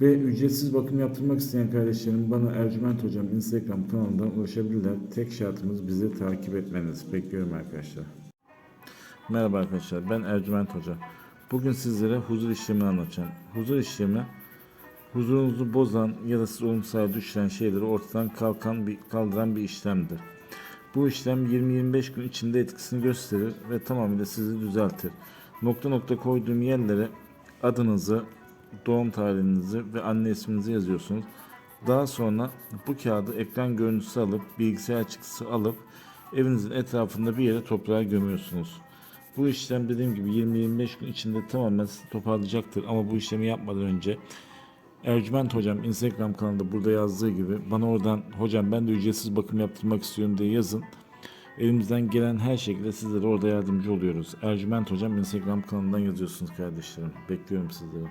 Ve ücretsiz bakım yaptırmak isteyen kardeşlerim bana Ercüment Hocam Instagram kanalından ulaşabilirler. Tek şartımız bizi takip etmeniz. Bekliyorum arkadaşlar. Merhaba arkadaşlar ben Ercüment Hoca. Bugün sizlere huzur işlemini anlatacağım. Huzur işlemi huzurunuzu bozan ya da siz olumsuz düşüren şeyleri ortadan kalkan bir, kaldıran bir işlemdir. Bu işlem 20-25 gün içinde etkisini gösterir ve tamamıyla sizi düzeltir. Nokta nokta koyduğum yerlere adınızı, doğum tarihinizi ve anne isminizi yazıyorsunuz. Daha sonra bu kağıdı ekran görüntüsü alıp bilgisayar çıktısı alıp evinizin etrafında bir yere toprağa gömüyorsunuz. Bu işlem dediğim gibi 20-25 gün içinde tamamen sizi toparlayacaktır ama bu işlemi yapmadan önce Ercüment hocam Instagram kanalında burada yazdığı gibi bana oradan hocam ben de ücretsiz bakım yaptırmak istiyorum diye yazın. Elimizden gelen her şekilde sizlere orada yardımcı oluyoruz. Ercüment hocam Instagram kanalından yazıyorsunuz kardeşlerim. Bekliyorum sizleri.